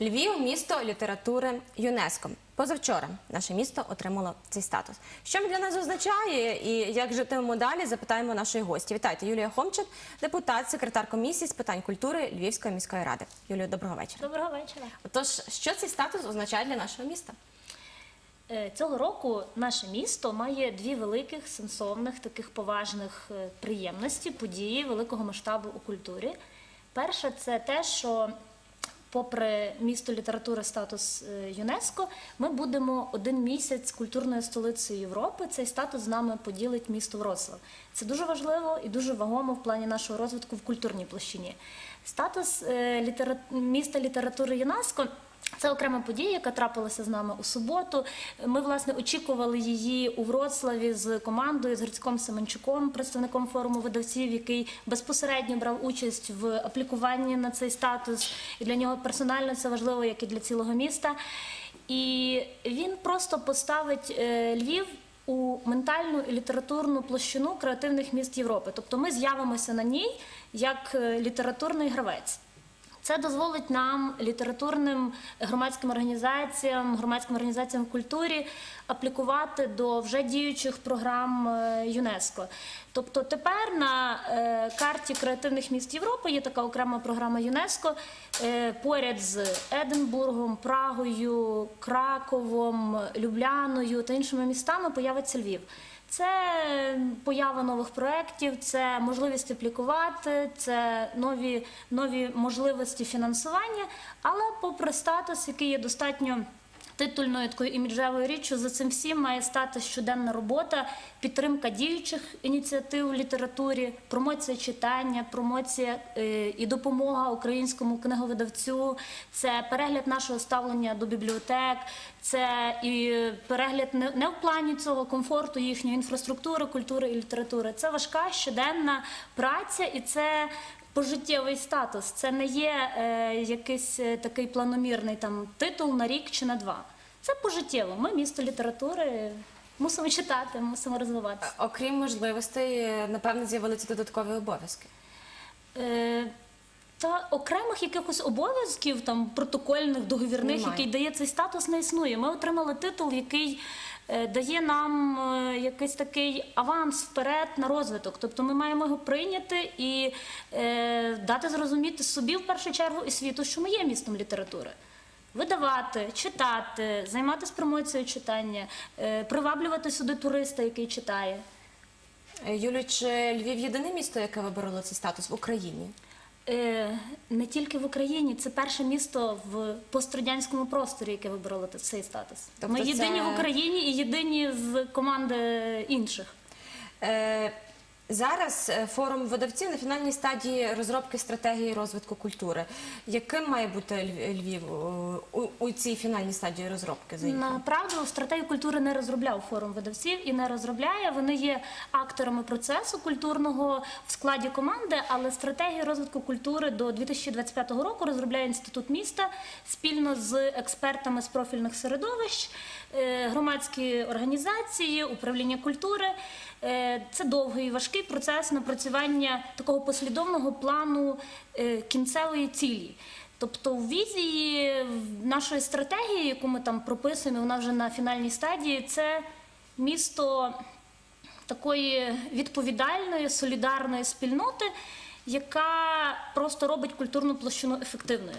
Львів місто літератури ЮНЕСКО. Позавчора наше місто отримало цей статус. Що для нас означає і як житимемо далі? Запитаємо нашої гості. Вітайте, Юлія Хомчик, депутат, секретар комісії з питань культури Львівської міської ради. Юлію, доброго вечора. Доброго вечора. Отож, що цей статус означає для нашого міста? Е, Цього року наше місто має дві великих сенсовних, таких поважних е, приємності, події великого масштабу у культурі. Перше, це те, що, попри місто літератури статус е, ЮНЕСКО, ми будемо один місяць культурною столицею Європи. Цей статус з нами поділить місто Вроцлав. Це дуже важливо і дуже вагомо в плані нашого розвитку в культурній площині. Статус е, літера... міста літератури ЮНЕСКО. Це окрема подія, яка трапилася з нами у суботу. Ми власне очікували її у Вроцлаві з командою з Грицьком Семенчуком, представником форуму видавців, який безпосередньо брав участь в аплікуванні на цей статус. І для нього персонально це важливо, як і для цілого міста. І він просто поставить е, Львів. У ментальну і літературну площину креативних міст Європи, тобто ми з'явимося на ній як е, літературний гравець. Це дозволить нам, літературним громадським організаціям, громадським організаціям в культурі, аплікувати до вже діючих програм е, ЮНЕСКО. Тобто тепер на е, карті креативних міст Європи є така окрема програма ЮНЕСКО е, поряд з Единбургом, Прагою, Краковом, Любляною та іншими містами появиться Львів. Це поява нових проєктів, це можливість аплікувати, це нові, нові можливості фінансування. Але попри статус, який є достатньо титульною такою іміджевою річчю, за цим всім має стати щоденна робота, підтримка діючих ініціатив в літературі, промоція читання, промоція е, і допомога українському книговидавцю, це перегляд нашого ставлення до бібліотек, це і перегляд не, не в плані цього комфорту їхньої інфраструктури, культури і літератури. Це важка щоденна праця, і це пожиттєвий статус. Це не є е, якийсь е, такий планомірний там титул на рік чи на два. Це пожиттєво. Ми місто літератури. Мусимо читати, мусимо розвиватися. Окрім можливостей, е, напевно, з'явилися додаткові обов'язки. Е, та окремих якихось обов'язків, там протокольних, договірних, Немає. який дає цей статус, не існує. Ми отримали титул, який е, дає нам е, якийсь такий аванс вперед на розвиток. Тобто ми маємо його прийняти і е, дати зрозуміти собі в першу чергу і світу, що ми є містом літератури. Видавати, читати, займатися промоцією читання, е, приваблювати сюди туриста, який читає. Е, Юлю, чи Львів єдине місто, яке вибороло цей статус в Україні? Е, Не тільки в Україні, це перше місто в пострадянському просторі, яке вибрало цей статус. Тобто Ми єдині це- в Україні і єдині з команди інших. Е, Зараз е, форум видавців на фінальній стадії розробки стратегії розвитку культури. Яким має бути Львів е, у, цій фінальній стадії розробки? За? Направду стратегію культури не розробляв форум видавців і не розробляє. Вони є акторами процесу культурного в складі команди, але стратегію розвитку культури до 2025 року розробляє інститут міста спільно з експертами з профільних середовищ, е, громадські організації, управління культури. Це довгий і важкий процес напрацювання такого послідовного плану е, кінцевої цілі. Тобто в візії нашої стратегії, яку ми там прописуємо, вона вже на фінальній стадії, це місто такої відповідальної, солідарної спільноти, яка просто робить культурну площину ефективною.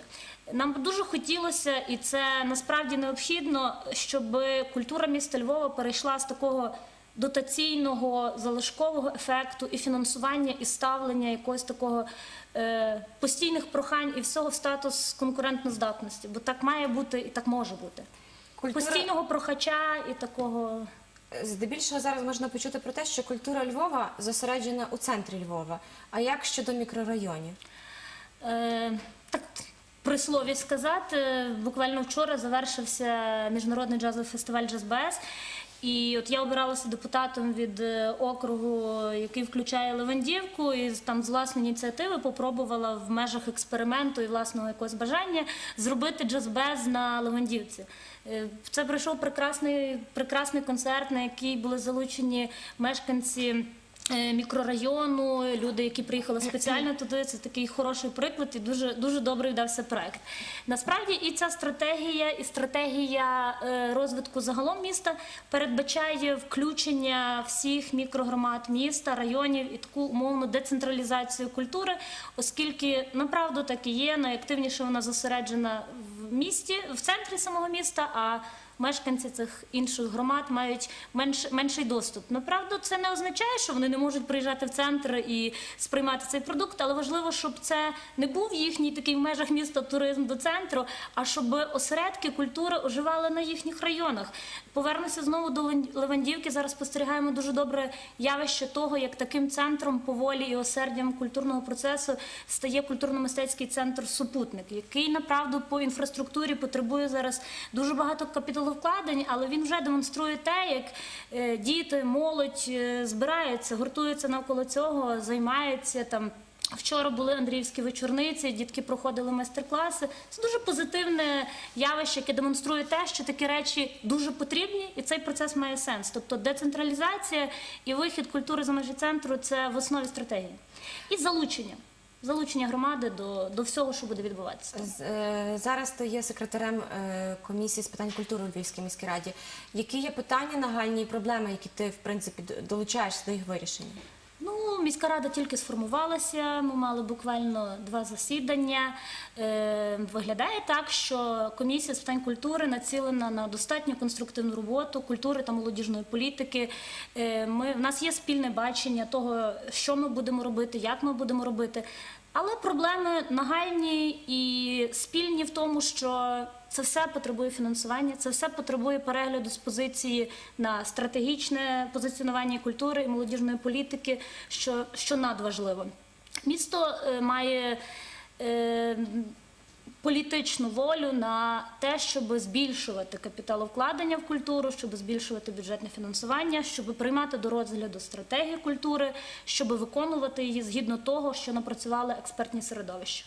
Нам дуже хотілося, і це насправді необхідно, щоб культура міста Львова перейшла з такого дотаційного залишкового ефекту і фінансування, і ставлення якогось такого е, постійних прохань і всього в статус конкурентноздатності. Бо так має бути і так може бути. Культура- Постійного прохача і такого. Здебільшого зараз можна почути про те, що культура Львова зосереджена у центрі Львова. А як щодо мікрорайонів? Е, так, при слові сказати, буквально вчора завершився міжнародний джазовий фестиваль «Джаз-БС». І от я обиралася депутатом від е, округу, який включає Левандівку, і там з власної ініціативи попробувала в межах експерименту і власного якогось бажання зробити джаз-без на Левандівці. Е, Це пройшов прекрасний, прекрасний концерт, на який були залучені мешканці мікрорайону, люди, які приїхали спеціально туди. Це такий хороший приклад і дуже дуже добре вдався проект. Насправді і ця стратегія, і стратегія е, розвитку загалом міста передбачає включення всіх мікрогромад міста, районів і таку умовну децентралізацію культури, оскільки направду так і є. Найактивніше вона зосереджена в місті, в центрі самого міста. а Мешканці цих інших громад мають менш, менший доступ. Направду, це не означає, що вони не можуть приїжджати в центр і сприймати цей продукт, але важливо, щоб це не був їхній такий в межах міста туризм до центру, а щоб осередки культури оживали на їхніх районах. Повернуся знову до Левандівки. Зараз спостерігаємо дуже добре явище того, як таким центром поволі і осердям культурного процесу стає культурно-мистецький центр Супутник, який направду по інфраструктурі потребує зараз дуже багато капіталовкладень, але він вже демонструє те, як е, діти, молодь е, збираються, гуртуються навколо цього, займаються там. Вчора були Андріївські вечорниці, дітки проходили майстер-класи. Це дуже позитивне явище, яке демонструє те, що такі речі дуже потрібні, і цей процес має сенс. Тобто децентралізація і вихід культури за межі центру це в основі стратегії. І залучення. Залучення громади до, до всього, що буде відбуватися. Е, Зараз ти є секретарем е, комісії з питань культури у Львівській міській раді. Які є питання нагальні і проблеми, які ти в принципі д- долучаєшся до їх вирішення? Міська рада тільки сформувалася. Ми мали буквально два засідання. Е, виглядає так, що комісія з питань культури націлена на достатньо конструктивну роботу культури та молодіжної політики. Е, ми, в нас є спільне бачення того, що ми будемо робити, як ми будемо робити. Але проблеми нагальні і спільні в тому, що це все потребує фінансування, це все потребує перегляду з позиції на стратегічне позиціонування культури і молодіжної політики, що, що надважливо. Місто е, має е, політичну волю на те, щоб збільшувати капіталовкладення в культуру, щоб збільшувати бюджетне фінансування, щоб приймати до розгляду стратегію культури, щоб виконувати її згідно того, що напрацювали експертні середовища.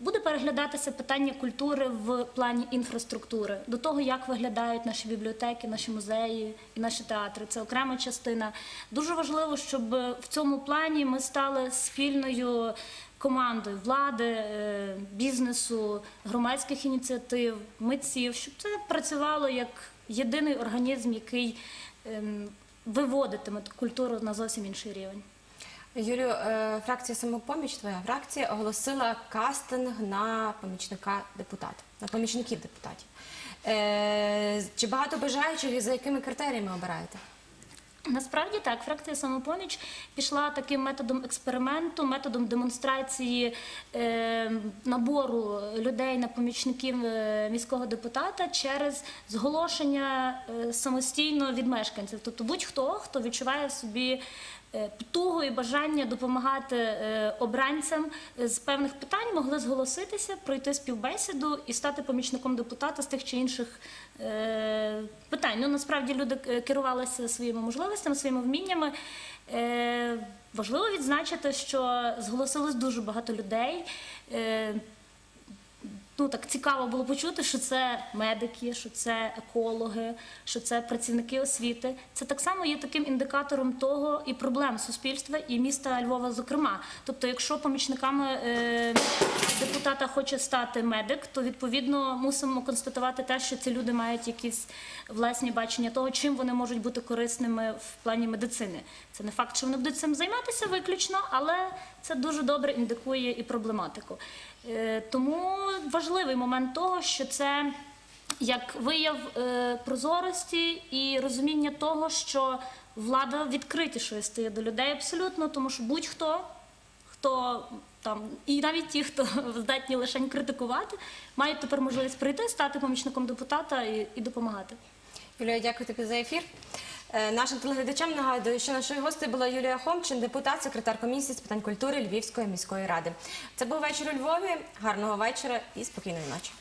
Буде переглядатися питання культури в плані інфраструктури, до того, як виглядають наші бібліотеки, наші музеї і наші театри. Це окрема частина. Дуже важливо, щоб в цьому плані ми стали спільною командою влади, е, бізнесу, громадських ініціатив, митців, щоб це працювало як єдиний організм, який ем, виводитиме культуру на зовсім інший рівень. Юлію, е, фракція самопоміч, твоя фракція оголосила кастинг на помічника депутата, на помічників депутатів. Е, Чи багато бажаючих і за якими критеріями обираєте? Насправді так, фракція самопоміч пішла таким методом експерименту, методом демонстрації е, набору людей на помічників міського депутата через зголошення самостійно від мешканців. Тобто будь-хто, хто відчуває собі е, тугу і бажання допомагати е, обранцям з певних питань, могли зголоситися, пройти співбесіду і стати помічником депутата з тих чи інших е, питань. Ну насправді люди е, керувалися своїми можливостями, своїми вміннями. Е, Важливо відзначити, що зголосилось дуже багато людей. Ну так цікаво було почути, що це медики, що це екологи, що це працівники освіти. Це так само є таким індикатором того і проблем суспільства і міста Львова, зокрема. Тобто, якщо помічниками е, депутата хоче стати медик, то відповідно мусимо констатувати те, що ці люди мають якісь власні бачення того, чим вони можуть бути корисними в плані медицини. Це не факт, що вони будуть цим займатися виключно, але це дуже добре індикує і проблематику. Е, Тому важливий момент того, що це як вияв е, прозорості і розуміння того, що влада відкритішою стає до людей абсолютно, тому що будь-хто, хто там, і навіть ті, хто здатні лише критикувати, мають тепер можливість прийти, стати помічником депутата і, і допомагати. Юлія, дякую тобі за ефір. Е, Нашим телеглядачам нагадую, що нашою гостею була Юлія Хомчин, депутат, секретар комісії з питань культури Львівської міської ради. Це був вечір у Львові. Гарного вечора і спокійної ночі.